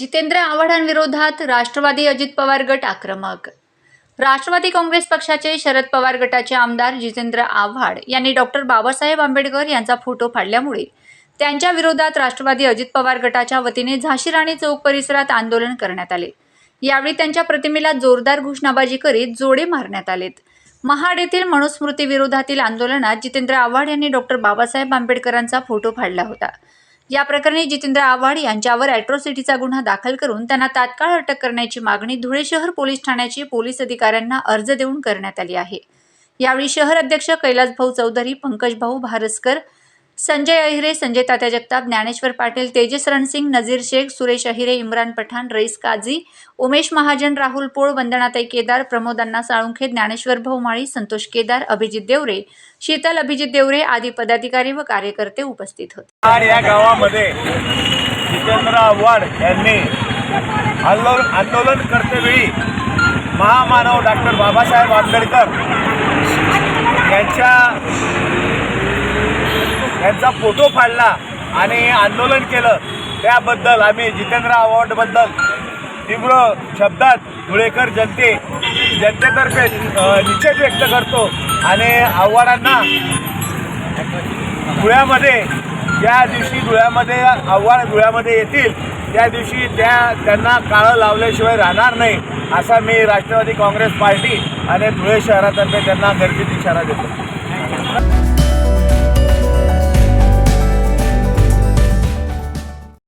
जितेंद्र आव्हाडांविरोधात राष्ट्रवादी अजित पवार गट आक्रमक. राष्ट्रवादी काँग्रेस पक्षाचे शरद पवार गटाचे आमदार जितेंद्र आव्हाड यांनी डॉक्टर बाबासाहेब आंबेडकर यांचा फोटो फाडल्यामुळे त्यांच्या विरोधात राष्ट्रवादी अजित पवार गटाच्या वतीने झाशी राणी चौक परिसरात आंदोलन करण्यात आले. यावेळी त्यांच्या प्रतिमेला जोरदार घोषणाबाजी करीत जोडे मारण्यात आलेत. महाड येथील मनुस्मृती विरोधातील आंदोलनात जितेंद्र आव्हाड यांनी डॉक्टर बाबासाहेब आंबेडकरांचा फोटो फाडला होता. या प्रकरणी जितेंद्र आव्हाड यांच्यावर अॅट्रॉसिटीचा गुन्हा दाखल करून त्यांना तात्काळ अटक करण्याची मागणी धुळे शहर पोलीस ठाण्याचे पोलीस अधिकाऱ्यांना अर्ज देऊन करण्यात आली आहे. यावेळी शहर अध्यक्ष कैलास भाऊ चौधरी पंकज भाऊ भारसकर संजय अहिरे संजय तात्या जगताप ज्ञानेश्वर पाटील तेजस रणसिंग नझीर शेख सुरेश अहिरे इम्रान पठाण रईस काझी उमेश महाजन राहुल पोळ वंदनाताई केदार प्रमोद अण्णा साळुंखे ज्ञानेश्वर भौमाळी संतोष केदार अभिजित देवरे शीतल अभिजित देवरे आदी पदाधिकारी व कार्यकर्ते उपस्थित होते. या गावामध्ये जितेंद्र आव्हाड यांनी आंदोलन करतेवेळी महामानव डॉक्टर बाबासाहेब आंबेडकर यांच्या यांचा फोटो फाडला आणि आंदोलन केलं. त्याबद्दल आम्ही जितेंद्र अवॉर्डबद्दल तीव्र शब्दात धुळेकर जनते जनतेतर्फे निश्चित निषेध व्यक्त करतो आणि आव्हाडांना धुळ्यामध्ये ज्या दिवशी धुळ्यामध्ये आव्हाड धुळ्यामध्ये येतील त्या दिवशी त्या त्यांना काळं लावल्याशिवाय राहणार नाही असा मी राष्ट्रवादी काँग्रेस पार्टी आणि धुळे शहरातर्फे त्यांना गर्दीत इशारा देतो.